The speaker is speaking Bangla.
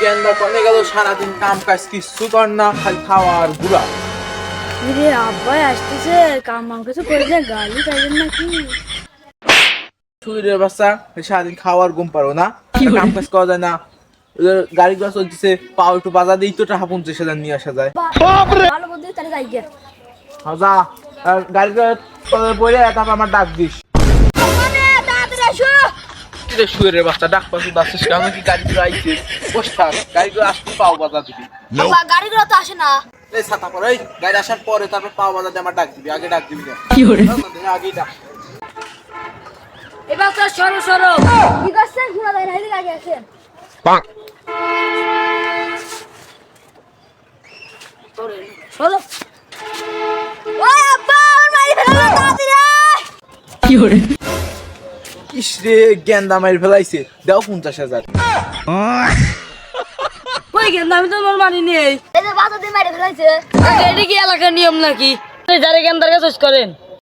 গেন্দা গেল সারাদিন কাম কাজ কিছু কর না খালি খাওয়া আর ঘুরা রে আব্বাই আসতেছে কাম মাম কিছু করে না গালি পাইবেন নাকি? শরীরের বাচ্চা সারাদিন খাওয়ার ঘুম পারো না কাম কাজ করা যায় না। গাড়ি ঘোড়া চলতেছে পাও একটু বাজার দিই তো টাকা পঞ্চাশ হাজার নিয়ে আসা যায়। ভালো বলতে তাহলে যাই গিয়া। গাড়ি ঘোড়া পরে তারপর আমার ডাক দিস। কিরে শুয়ে বাচ্চা ডাক পাশে যাচ্ছিস কেন কি গাড়ি ঘোড়া আইছে? বস থাক গাড়ি ঘোড়া আসতে পাও বাজার দিবি। বাবা গাড়িগুলো তো আসে না। এই ছাতা পরে এই গাড়ি আসার পরে তারপর পাও বাজার দিয়ে আমার ডাক দিবি আগে ডাক দিবি। কি করে আগেই ডাক এবার তো সরো সরো। কি করছেন? ঘোরা দেয় না এদিকে আগে আসেন। সরো ওই আব্বা আমার মারি ফেলালো তাড়াতাড়ি ইস রে গেন্দা মারি ফেলাইছে। দাও পঞ্চাশ হাজার। ওই গেন্দা আমি তো আমার মানি নেই। বাসা দিয়ে মারি ফেলাইছে। এটা কি এলাকার নিয়ম নাকি? যারা গেন্দার কাজ করেন।